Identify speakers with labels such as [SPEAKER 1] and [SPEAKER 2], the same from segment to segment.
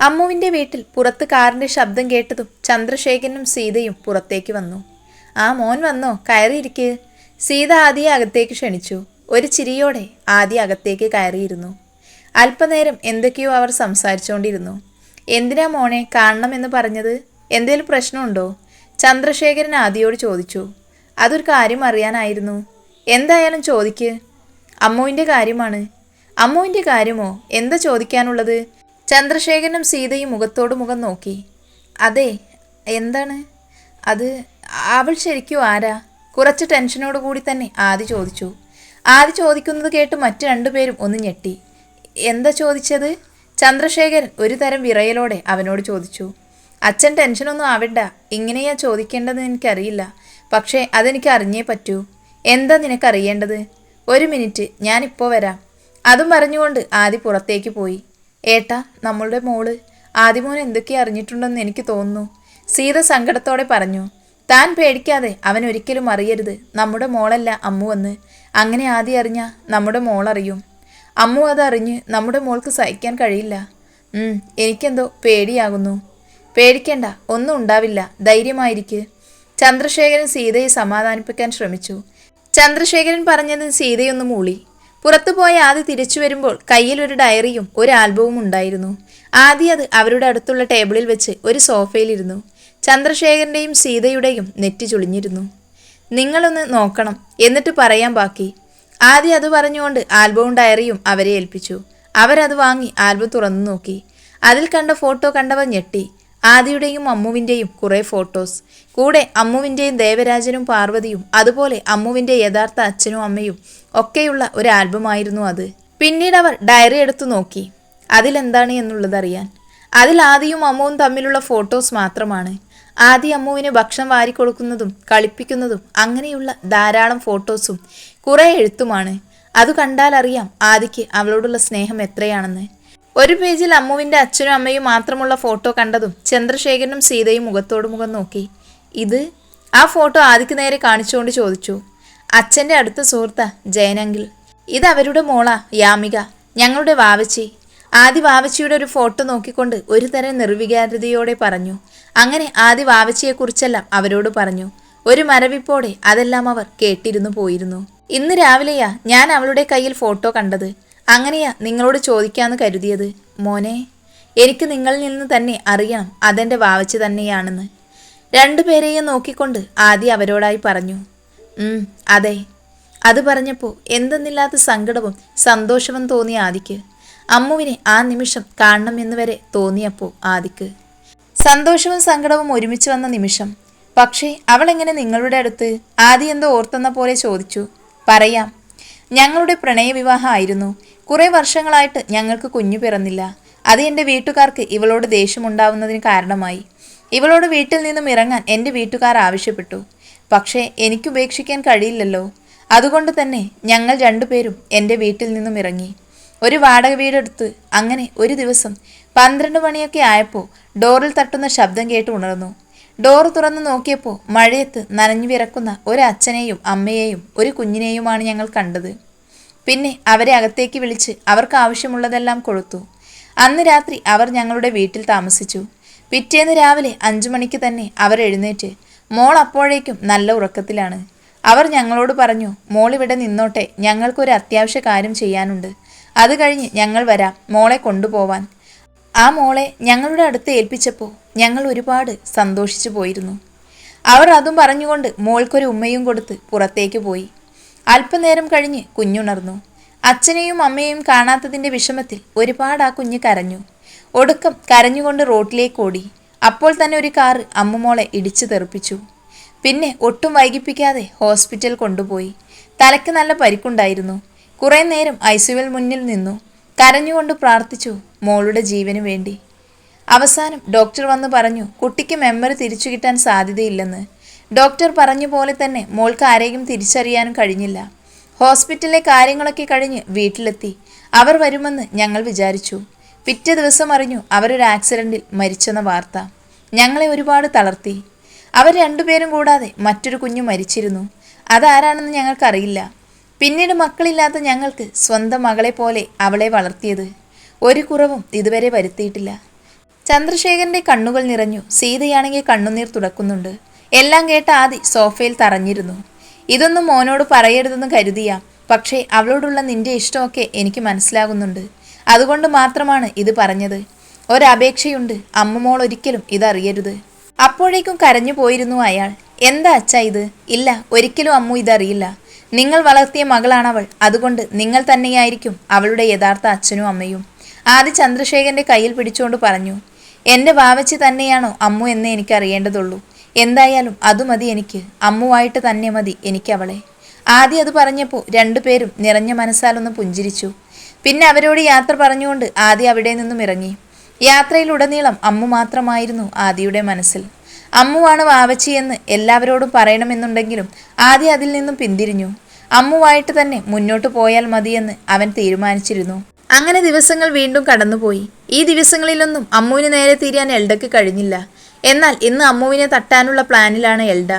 [SPEAKER 1] അമ്മുവിന്റെ വീട്ടിൽ പുറത്ത് കാറിന്റെ ശബ്ദം കേട്ടതും ചന്ദ്രശേഖരനും സീതയും പുറത്തേക്ക് വന്നു. ആ മോൻ വന്നോ? കയറിയിരിക്ക്. സീത ആദ്യ അകത്തേക്ക് ക്ഷണിച്ചു. ഒരു ചിരിയോടെ ആദ്യ അകത്തേക്ക് കയറിയിരുന്നു. അല്പനേരം എന്തൊക്കെയോ അവർ സംസാരിച്ചുകൊണ്ടിരുന്നു. എന്തിനാ മോനെ കാണണമെന്ന് പറഞ്ഞത്? എന്തേലും പ്രശ്നമുണ്ടോ? ചന്ദ്രശേഖരൻ ആദിയോട് ചോദിച്ചു. അതൊരു കാര്യം അറിയാനായിരുന്നു. എന്തായാലും ചോദിക്ക്. അമ്മുവിന്റെ കാര്യമാണ്. അമ്മുവിന്റെ കാര്യമോ? എന്താ ചോദിക്കാനുള്ളത്? ചന്ദ്രശേഖരനും സീതയും മുഖത്തോട് മുഖം നോക്കി. അതെ എന്താണ്? അത് അവൾ ശരിക്കും ആരാ? കുറച്ച് ടെൻഷനോട് കൂടി തന്നെ ആദി ചോദിച്ചു. ആദി ചോദിക്കുന്നത് കേട്ട് മറ്റു രണ്ടുപേരും ഒന്ന് ഞെട്ടി. എന്താ ചോദിച്ചത്? ചന്ദ്രശേഖരൻ ഒരു തരം വിറയലോടെ അവനോട് ചോദിച്ചു. അച്ഛൻ ടെൻഷനൊന്നും ആവണ്ട. ഇങ്ങനെയാ ചോദിക്കേണ്ടതെന്ന് എനിക്കറിയില്ല. പക്ഷേ അതെനിക്ക് അറിഞ്ഞേ പറ്റൂ. എന്താ നിനക്കറിയേണ്ടത് ഒരു മിനിറ്റ്. ഞാനിപ്പോൾ വരാം. അതും പറഞ്ഞുകൊണ്ട് ആദി പുറത്തേക്ക് പോയി. ഏട്ടാ നമ്മളുടെ മോൾ. ആദിമോൻ എന്തൊക്കെ അറിഞ്ഞിട്ടുണ്ടെന്ന് എനിക്ക് തോന്നുന്നു. സീത സങ്കടത്തോടെ പറഞ്ഞു താൻ പേടിക്കാതെ അവൻ ഒരിക്കലും അറിയരുത്. നമ്മുടെ മോളല്ല അമ്മു വന്ന് അങ്ങനെ ആദ്യം അറിഞ്ഞ നമ്മുടെ മോളറിയും അമ്മു അതറിഞ്ഞ് നമ്മുടെ മോൾക്ക് സഹിക്കാൻ കഴിയില്ല. എനിക്കെന്തോ പേടിയാകുന്നു. പേടിക്കേണ്ട ഒന്നും ഉണ്ടാവില്ല. ധൈര്യമായിരിക്ക്. ചന്ദ്രശേഖരൻ സീതയെ സമാധാനിപ്പിക്കാൻ ശ്രമിച്ചു. ചന്ദ്രശേഖരൻ പറഞ്ഞത് സീതയൊന്ന് മൂളി. പുറത്തു പോയ ആദ്യ തിരിച്ചു വരുമ്പോൾ കയ്യിൽ ഒരു ഡയറിയും ഒരു ആൽബവും ഉണ്ടായിരുന്നു. ആദ്യ അത് അവരുടെ അടുത്തുള്ള ടേബിളിൽ വെച്ച് ഒരു സോഫയിലിരുന്നു. ചന്ദ്രശേഖരന്റെയും സീതയുടെയും നെറ്റി ചുളിഞ്ഞിരുന്നു. നിങ്ങളൊന്ന് നോക്കണം എന്നിട്ട് പറയാൻ ബാക്കി. ആദ്യം അത് പറഞ്ഞുകൊണ്ട് ആൽബവും ഡയറിയും അവരെ ഏൽപ്പിച്ചു. അവരത് വാങ്ങി ആൽബം തുറന്നു നോക്കി. അതിൽ കണ്ട ഫോട്ടോ കണ്ടവർ ഞെട്ടി. ആദിയുടെയും അമ്മുവിന്റെയും കുറേ ഫോട്ടോസ്. കൂടെ അമ്മുവിന്റെയും ദേവരാജനും പാർവതിയും അതുപോലെ അമ്മുവിന്റെ യഥാർത്ഥ അച്ഛനും അമ്മയും ഒക്കെയുള്ള ഒരു ആൽബമായിരുന്നു അത്. പിന്നീട് അവർ ഡയറി എടുത്തു നോക്കി. അതിലെന്താണ് എന്നുള്ളതറിയാൻ അതിൽ ആദിയും അമ്മുവും തമ്മിലുള്ള ഫോട്ടോസ് മാത്രമാണ്. ആദി അമ്മുവിന് ഭക്ഷണം വാരിക്കൊടുക്കുന്നതും കളിപ്പിക്കുന്നതും അങ്ങനെയുള്ള ധാരാളം ഫോട്ടോസും കുറേ എഴുത്തുമാണ്. അത് കണ്ടാലറിയാം ആദിക്ക് അവളോടുള്ള സ്നേഹം എത്രയാണെന്ന്. ഒരു പേജിൽ അമ്മുവിന്റെ അച്ഛനും അമ്മയും മാത്രമുള്ള ഫോട്ടോ കണ്ടതും ചന്ദ്രശേഖരനും സീതയും മുഖത്തോട് മുഖം നോക്കി. ഇത് ആ ഫോട്ടോ ആദിക്ക് നേരെ കാണിച്ചുകൊണ്ട് ചോദിച്ചു. അച്ഛന്റെ അടുത്ത സുഹൃത്ത ജയനങ്കിൾ. ഇത് അവരുടെ മോളാ യാമിക. ഞങ്ങളുടെ വാവച്ചി. ആദി വാവച്ചിയുടെ ഒരു ഫോട്ടോ നോക്കിക്കൊണ്ട് ഒരു തരം നിർവികാരതയോടെ പറഞ്ഞു. അങ്ങനെ ആദി വാവച്ചിയെക്കുറിച്ചെല്ലാം അവരോട് പറഞ്ഞു. ഒരു മരവിപ്പോടെ അതെല്ലാം അവർ കേട്ടിരുന്നു പോയിരുന്നു. ഇന്ന് രാവിലെയാ ഞാൻ അവളുടെ കയ്യിൽ ഫോട്ടോ കണ്ടത്. അങ്ങനെയാ നിങ്ങളോട് ചോദിക്കാമെന്ന് കരുതിയത്. മോനെ എനിക്ക് നിങ്ങളിൽ നിന്ന് തന്നെ അറിയാം അതെന്റെ വാവച്ച് തന്നെയാണെന്ന്. രണ്ടുപേരെയും നോക്കിക്കൊണ്ട് ആദ്യ അവരോടായി പറഞ്ഞു. അതെ. അത് പറഞ്ഞപ്പോൾ എന്തെന്നില്ലാത്ത സങ്കടവും സന്തോഷവും തോന്നിയ ആദിക്ക്. അമ്മുവിനെ ആ നിമിഷം കാണണമെന്ന് വരെ തോന്നിയപ്പോൾ ആദിക്ക്. സന്തോഷവും സങ്കടവും ഒരുമിച്ച് വന്ന നിമിഷം. പക്ഷേ അവൾ എങ്ങനെ നിങ്ങളുടെ അടുത്ത്? ആദ്യം എന്തോ ഓർത്തെന്ന പോലെ ചോദിച്ചു. പറയാം. ഞങ്ങളുടെ പ്രണയവിവാഹമായിരുന്നു കുറേ വർഷങ്ങളായിട്ട് ഞങ്ങൾക്ക് കുഞ്ഞു പിറന്നില്ല. അത് എന്റെ വീട്ടുകാർക്ക് ഇവളോട് ദേഷ്യമുണ്ടാവുന്നതിന് കാരണമായി. ഇവളോട് വീട്ടിൽ നിന്നും ഇറങ്ങാൻ എന്റെ വീട്ടുകാർ ആവശ്യപ്പെട്ടു. പക്ഷേ എനിക്ക് ഉപേക്ഷിക്കാൻ കഴിയില്ലല്ലോ. അതുകൊണ്ട് തന്നെ ഞങ്ങൾ രണ്ടുപേരും എന്റെ വീട്ടിൽ നിന്നും ഇറങ്ങി. ഒരു വാടക വീടെടുത്ത് അങ്ങനെ ഒരു ദിവസം പന്ത്രണ്ട് മണിയൊക്കെ ആയപ്പോൾ ഡോറിൽ തട്ടുന്ന ശബ്ദം കേട്ട് ഉണർന്നു. ഡോർ തുറന്നു നോക്കിയപ്പോൾ മഴയത്ത് നനഞ്ഞു വിറക്കുന്ന ഒരു അച്ഛനെയും അമ്മയെയും ഒരു കുഞ്ഞിനെയുമാണ് ഞങ്ങൾ കണ്ടത്. പിന്നെ അവരെ അകത്തേക്ക് വിളിച്ച് അവർക്ക് ആവശ്യമുള്ളതെല്ലാം കൊടുത്തു അന്ന് രാത്രി അവർ ഞങ്ങളുടെ വീട്ടിൽ താമസിച്ചു. പിറ്റേന്ന് രാവിലെ അഞ്ചു മണിക്ക് തന്നെ അവർ എഴുന്നേറ്റ് മോൾ അപ്പോഴേക്കും നല്ല ഉറക്കത്തിലാണ്. അവർ ഞങ്ങളോട് പറഞ്ഞു മോൾ ഇവിടെ നിന്നോട്ടെ ഞങ്ങൾക്കൊരു അത്യാവശ്യ കാര്യം ചെയ്യാനുണ്ട്. അത് കഴിഞ്ഞ് ഞങ്ങൾ വരാം മോളെ കൊണ്ടുപോവാൻ. ആ മോളെ ഞങ്ങളുടെ അടുത്ത് ഏൽപ്പിച്ചപ്പോൾ ഞങ്ങൾ ഒരുപാട് സന്തോഷിച്ചു പോയിരുന്നു. അവർ അതും പറഞ്ഞുകൊണ്ട് മോൾക്കൊരു ഉമ്മയും കൊടുത്ത് പുറത്തേക്ക് പോയി. അല്പനേരം കഴിഞ്ഞ് കുഞ്ഞുണർന്നു. അച്ഛനെയും അമ്മയെയും കാണാത്തതിന്റെ വിഷമത്തിൽ ഒരുപാട് ആ കുഞ്ഞ് കരഞ്ഞു. ഒടുക്കം കരഞ്ഞുകൊണ്ട് റോട്ടിലേക്ക് ഓടി. അപ്പോൾ തന്നെ ഒരു കാറ് അമ്മുമോളെ ഇടിച്ചു തെറിപ്പിച്ചു. പിന്നെ ഒട്ടും വൈകിപ്പിക്കാതെ ഹോസ്പിറ്റൽ കൊണ്ടുപോയി. തലയ്ക്ക് നല്ല പരിക്കുണ്ടായിരുന്നു. കുറേ നേരം ഐസുവിൽ മുന്നിൽ നിന്നു. കരഞ്ഞുകൊണ്ട് പ്രാർത്ഥിച്ചു മോളുടെ ജീവന് വേണ്ടി. അവസാനം ഡോക്ടർ വന്ന് പറഞ്ഞു കുട്ടിക്ക് മെമ്മറി തിരിച്ചു കിട്ടാൻ സാധ്യതയില്ലെന്ന്. ഡോക്ടർ പറഞ്ഞ പോലെ തന്നെ മോൾക്ക് ആരെയും തിരിച്ചറിയാനും കഴിഞ്ഞില്ല. ഹോസ്പിറ്റലിലെ കാര്യങ്ങളൊക്കെ കഴിഞ്ഞ് വീട്ടിലെത്തി. അവർ വരുമെന്ന് ഞങ്ങൾ വിചാരിച്ചു. പിറ്റേ ദിവസം അറിഞ്ഞു അവരൊരു ആക്സിഡന്റിൽ മരിച്ചെന്ന വാർത്ത. ഞങ്ങളെ ഒരുപാട് തളർത്തി. അവർ രണ്ടുപേരും കൂടാതെ മറ്റൊരു കുഞ്ഞു മരിച്ചിരുന്നു. അതാരാണെന്ന് ഞങ്ങൾക്കറിയില്ല. പിന്നീട് മക്കളില്ലാത്ത ഞങ്ങൾക്ക് സ്വന്തം മകളെ പോലെ അവളെ വളർത്തിയത്. ഒരു കുറവും ഇതുവരെ വരുത്തിയിട്ടില്ല. ചന്ദ്രശേഖരന്റെ കണ്ണുകൾ നിറഞ്ഞു. സീതയാണെങ്കിൽ കണ്ണുനീർ തുടക്കുന്നുണ്ട്. എല്ലാം കേട്ട ആദി സോഫയിൽ തറഞ്ഞിരുന്നു. ഇതൊന്നും മോനോട് പറയരുതെന്ന് കരുതിയാം. പക്ഷേ അവളോടുള്ള നിന്റെ ഇഷ്ടമൊക്കെ എനിക്ക് മനസ്സിലാകുന്നുണ്ട്. അതുകൊണ്ട് മാത്രമാണ് ഇത് പറഞ്ഞത്. ഒരപേക്ഷയുണ്ട്. അമ്മമോൾ ഒരിക്കലും ഇതറിയരുത്. അപ്പോഴേക്കും കരഞ്ഞു പോയിരുന്നു അയാൾ. എന്താ അച്ഛ ഇത്? ഇല്ല ഒരിക്കലും അമ്മു ഇതറിയില്ല. നിങ്ങൾ വളർത്തിയ മകളാണവൾ. അതുകൊണ്ട് നിങ്ങൾ തന്നെയായിരിക്കും അവളുടെ യഥാർത്ഥ അച്ഛനും അമ്മയും. ആദി ചന്ദ്രശേഖരന്റെ കയ്യിൽ പിടിച്ചുകൊണ്ട് പറഞ്ഞു. എന്റെ വാവച്ചി തന്നെയാണോ അമ്മു എന്ന് എനിക്ക് അറിയേണ്ടതുള്ളൂ എന്തായാലും അത് മതി എനിക്ക്. അമ്മുവായിട്ട് തന്നെ മതി എനിക്ക് അവളെ. ആദ്യം അത് പറഞ്ഞപ്പോൾ രണ്ടുപേരും നിറഞ്ഞ മനസ്സാലൊന്ന് പുഞ്ചിരിച്ചു. പിന്നെ അവരോട് യാത്ര പറഞ്ഞുകൊണ്ട് ആദ്യ അവിടെ നിന്നും ഇറങ്ങി. യാത്രയിലുടനീളം അമ്മു മാത്രമായിരുന്നു ആദിയുടെ മനസ്സിൽ. അമ്മുവാണ് വാവച്ചിയെന്ന് എല്ലാവരോടും പറയണമെന്നുണ്ടെങ്കിലും ആദ്യം അതിൽ നിന്നും പിന്തിരിഞ്ഞു. അമ്മുവായിട്ട് തന്നെ മുന്നോട്ട് പോയാൽ മതിയെന്ന് അവൻ തീരുമാനിച്ചിരുന്നു. അങ്ങനെ ദിവസങ്ങൾ വീണ്ടും കടന്നുപോയി. ഈ ദിവസങ്ങളിലൊന്നും അമ്മുവിന് നേരെ തീരാൻ എൽഡക്ക് കഴിഞ്ഞില്ല. എന്നാൽ ഇന്ന് അമ്മുവിനെ തട്ടാനുള്ള പ്ലാനിലാണ് എൽഡ.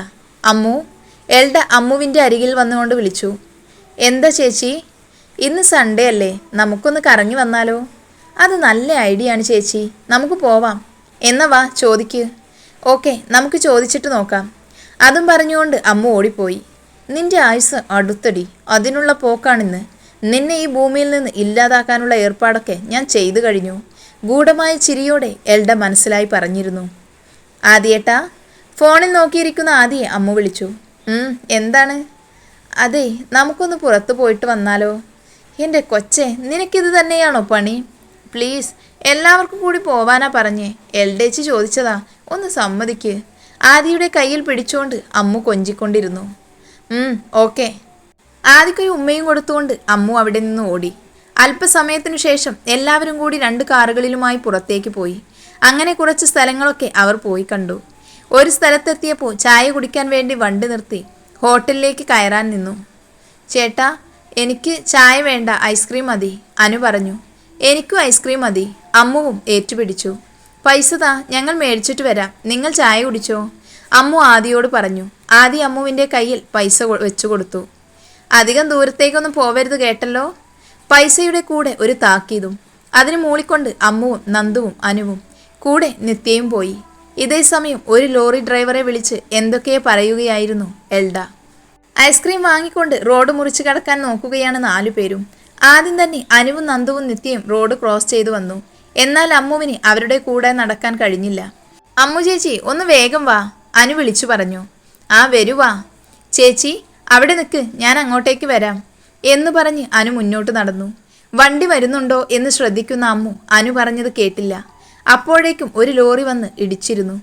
[SPEAKER 1] അമ്മു എൽഡ അമ്മുവിന്റെ അരികിൽ വന്നുകൊണ്ട് വിളിച്ചു. എന്താ ചേച്ചി? ഇന്ന് സൺഡേ അല്ലേ? നമുക്കൊന്ന് കറങ്ങി വന്നാലോ? അത് നല്ല ഐഡിയ ആണ് ചേച്ചി. നമുക്ക് പോവാം. എന്നാ വാ ചോദിക്ക്. ഓക്കെ നമുക്ക് ചോദിച്ചിട്ട് നോക്കാം. അതും പറഞ്ഞുകൊണ്ട് അമ്മ ഓടിപ്പോയി. നിന്റെ ആയുസ് അടുത്തടി. അതിനുള്ള പോക്കാണിന്ന്. നിന്നെ ഈ ഭൂമിയിൽ നിന്ന് ഇല്ലാതാക്കാനുള്ള ഏർപ്പാടൊക്കെ ഞാൻ ചെയ്തു കഴിഞ്ഞു. ഗൂഢമായ ചിരിയോടെ എൽഡ മനസ്സിലായി പറഞ്ഞിരുന്നു. ആദിയേട്ടാ ഫോണിൽ നോക്കിയിരിക്കുന്ന ആദിയെ അമ്മ വിളിച്ചു. "ഉം, എന്താണ്? അതെ നമുക്കൊന്ന് പുറത്തു പോയിട്ട് വന്നാലോ? എന്റെ കൊച്ചെ നിനക്കിത് തന്നെയാണോ പണി? പ്ലീസ് എല്ലാവർക്കും കൂടി പോവാനാ പറഞ്ഞേ. എൽഡേച്ചി ചോദിച്ചതാ ഒന്ന് സമ്മതിക്ക്. ആദിയുടെ കയ്യിൽ പിടിച്ചുകൊണ്ട് അമ്മു കൊഞ്ചിക്കൊണ്ടിരുന്നു. ഓക്കെ. ആദിക്കൊരു ഉമ്മയും കൊടുത്തുകൊണ്ട് അമ്മു അവിടെ നിന്ന് ഓടി. അല്പസമയത്തിനു ശേഷം എല്ലാവരും കൂടി രണ്ട് കാറുകളിലുമായി പുറത്തേക്ക് പോയി. അങ്ങനെ കുറച്ച് സ്ഥലങ്ങളൊക്കെ അവർ പോയി കണ്ടു. ഒരു സ്ഥലത്തെത്തിയപ്പോൾ ചായ കുടിക്കാൻ വേണ്ടി വണ്ടി നിർത്തി ഹോട്ടലിലേക്ക് കയറാൻ നിന്നു. ചേട്ടാ എനിക്ക് ചായ വേണ്ട ഐസ്ക്രീം മതി അനു പറഞ്ഞു. എനിക്കും ഐസ്ക്രീം മതി അമ്മുവും ഏറ്റുപിടിച്ചു. പൈസ താ ഞങ്ങൾ മേടിച്ചിട്ട് വരാം. നിങ്ങൾ ചായ കുടിച്ചോ? അമ്മു ആദിയോട് പറഞ്ഞു. ആദി അമ്മുവിന്റെ കയ്യിൽ പൈസ വെച്ചു കൊടുത്തു. അധികം ദൂരത്തേക്കൊന്നും പോവരുത് കേട്ടല്ലോ? പൈസയുടെ കൂടെ ഒരു താക്കീതും. അതിന് മൂളിക്കൊണ്ട് അമ്മുവും നന്ദുവും അനുവും കൂടെ നിത്യയും പോയി. ഇതേ സമയം ഒരു ലോറി ഡ്രൈവറെ വിളിച്ച് എന്തൊക്കെയോ പറയുകയായിരുന്നു എൽഡ. ഐസ്ക്രീം വാങ്ങിക്കൊണ്ട് റോഡ് മുറിച്ച് കടക്കാൻ നോക്കുകയാണ് നാലു പേരും. ആദ്യം തന്നെ അനുവും നന്ദുവും നിത്യയും റോഡ് ക്രോസ് ചെയ്തു വന്നു. എന്നാൽ അമ്മുവിന് അവരുടെ കൂടെ നടക്കാൻ കഴിഞ്ഞില്ല. അമ്മു ചേച്ചി ഒന്ന് വേഗം വാ അനു വിളിച്ചു പറഞ്ഞു. ആ വരുവാ ചേച്ചി അവിടെ നിൽക്ക് ഞാൻ അങ്ങോട്ടേക്ക് വരാം എന്ന് പറഞ്ഞ് അനു മുന്നോട്ട് നടന്നു. വണ്ടി വരുന്നുണ്ടോ എന്ന് ശ്രദ്ധിക്കുന്ന അമ്മു അനു പറഞ്ഞത് കേട്ടില്ല. അപ്പോഴേക്കും ഒരു ലോറി വന്ന് ഇടിച്ചിരുന്നു.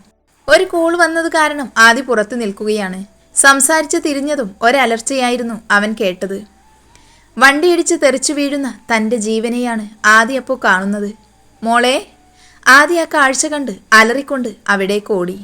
[SPEAKER 1] ഒരു കൂൾ വന്നത് കാരണം ആദി പുറത്തു നിൽക്കുകയാണ്. സംസാരിച്ച് തിരിഞ്ഞതും ഒരലർച്ചയായിരുന്നു അവൻ കേട്ടത്. വണ്ടിയിടിച്ച് തെറിച്ചു വീഴുന്ന തന്റെ ജീവനെയാണ് ആദി അപ്പോൾ കാണുന്നത്. മോളെ ആദ്യ ആ കാഴ്ച കണ്ട് അലറിക്കൊണ്ട് അവിടേക്ക് ഓടി.